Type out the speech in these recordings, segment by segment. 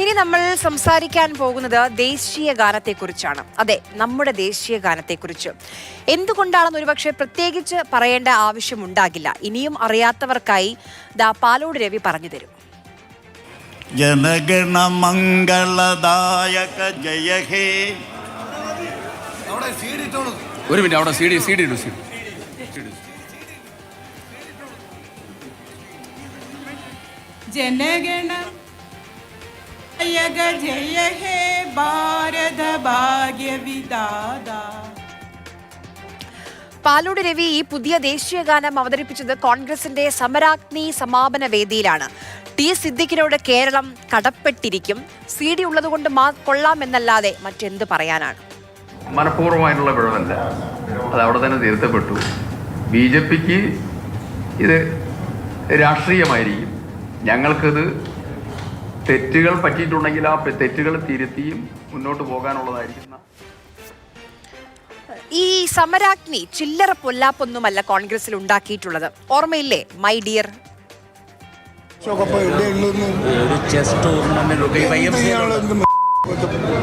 ഇനി നമ്മൾ സംസാരിക്കാൻ പോകുന്നത് ദേശീയ ഗാനത്തെക്കുറിച്ചാണ്. അതെ നമ്മുടെ ദേശീയ ഗാനത്തെക്കുറിച്ച്. എന്തുകൊണ്ടാണെന്ന് ഒരുപക്ഷെ പ്രത്യേകിച്ച് പറയേണ്ട ആവശ്യമുണ്ടാകില്ല. ഇനിയും അറിയാത്തവർക്കായി ദാ പാലോട് രവി പറഞ്ഞു തരും. ജനഗണ മംഗളദായക ഒരു മിനിറ്റ് അവിടെ സി ഡി സി ഡി ഇടൂ സി ഡി. जय जय हे ഭാരത ഭാഗ്യവിദാത പാലോട് രവി ഈ പുതിയ ദേശീയ ഗാനം അവതരിപ്പിച്ചത് കോൺഗ്രസിന്റെ സമരാഗ്നി സമാപന വേദിയിലാണ്. ടി സിദ്ദിഖിനോട് കേരളം കടപ്പെട്ടിരിക്കും. സി ഡി ഉള്ളതുകൊണ്ട് മാ കൊള്ളാമെന്നല്ലാതെ മറ്റെന്ത് പറയാനാണ്? മനഃപൂർവമായിട്ടുള്ള പിഴവല്ല അത് അവിടെ തന്നെ തീർത്തപ്പെട്ടു ബി ജെ പിക്ക് ഇത് രാഷ്ട്രീയമായിരിക്കും. ഞങ്ങൾക്കത് തെറ്റുകൾ പറ്റിയിട്ടുണ്ടെങ്കിൽ ആ തെറ്റുകൾ തിരുത്തിയും മുന്നോട്ട് പോകാനുള്ളതായിരിക്കും. ഈ സമരാഗ്നി ചില്ലറ പൊല്ലാപ്പൊന്നുമല്ല കോൺഗ്രസിൽ ഉണ്ടാക്കിയിട്ടുള്ളത്. ഓർമ്മയില്ലേ മൈ ഡിയർ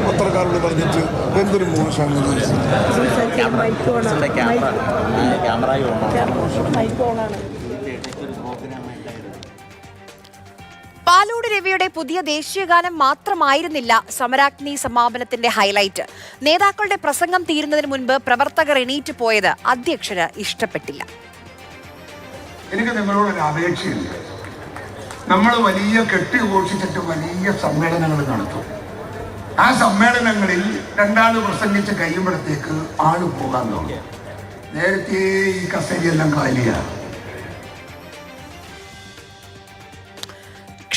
പത്രക്കാരോട് പറഞ്ഞിട്ട് എന്തൊരു മോശമാണ് ക്യാമറ. ക്യാമറ പാലോട് രവിയുടെ പുതിയ ദേശീയഗാനം മാത്രമായിരുന്നില്ല സമരാഗ്നി സമാപനത്തിന്റെ ഹൈലൈറ്റ്. നേതാക്കളുടെ പ്രസംഗം തീരുന്നതിന് മുൻപ് പ്രവർത്തകർ എണീറ്റ് പോയത് അധ്യക്ഷന് ഇഷ്ടപ്പെട്ടില്ല. എനിക്ക് നിങ്ങളോടൊരു അപേക്ഷയുണ്ട്. നമ്മൾ വലിയ കെട്ടി ഘോഷിച്ചിട്ട് വലിയ സമ്മേളനങ്ങൾ നടത്തും. ആ സമ്മേളനങ്ങളിൽ രണ്ടാൾ പ്രസംഗിച്ച് കഴിയുമ്പോഴത്തേക്ക് ആൾ പോകാൻ തുടങ്ങും. നേരത്തെ ഈ കസേരയെല്ലാം കാലിയാണ്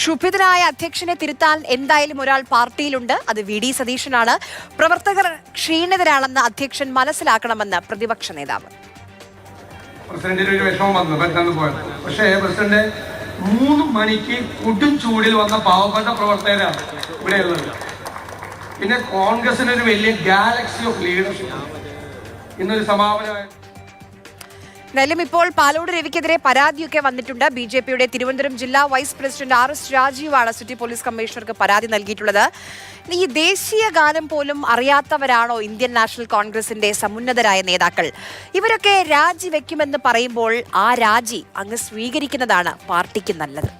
ക്ഷുഭിതനായ അധ്യക്ഷനെ തിരുത്താൻ എന്തായാലും ഒരാൾ പാർട്ടിയിലുണ്ട്. അത് വി ഡി സതീശനാണ്. പ്രവർത്തകർ ക്ഷീണിതരാണെന്ന് അധ്യക്ഷൻ മനസ്സിലാക്കണമെന്ന് പ്രതിപക്ഷ നേതാവ്. പ്രസിഡന്റിന് ഒരു വിഷമം വന്നു. പെട്ടെന്ന് പോയത്? പക്ഷേ പ്രസിഡന്റ് മൂന്ന് മണിക്ക് കൊടും ചൂടിൽ വന്ന പാവപ്പെട്ട പ്രവർത്തകരാണ് ഇവിടെയുള്ളത് പിന്നെ കോൺഗ്രസിന് ഒരു വലിയ ഗാലക്സി ഓഫ് ലീഡർഷിപ്പ് ഇന്നൊരു സമാപനമായി എന്തായാലും ഇപ്പോൾ പാലോട് രവിക്കെതിരെ പരാതിയൊക്കെ വന്നിട്ടുണ്ട്. ബി ജെ പിയുടെ തിരുവനന്തപുരം ജില്ലാ വൈസ് പ്രസിഡന്റ് ആർ എസ് രാജീവാണ് സിറ്റി പോലീസ് കമ്മീഷണർക്ക് പരാതി നൽകിയിട്ടുള്ളത്. ഈ ദേശീയ ഗാനം പോലും അറിയാത്തവരാണോ ഇന്ത്യൻ നാഷണൽ കോൺഗ്രസിന്റെ സമുന്നതരായ നേതാക്കൾ? ഇവരൊക്കെ രാജിവെക്കുമെന്ന് പറയുമ്പോൾ ആ രാജി അങ്ങ് സ്വീകരിക്കുന്നതാണ് പാർട്ടിക്ക് നല്ലത്.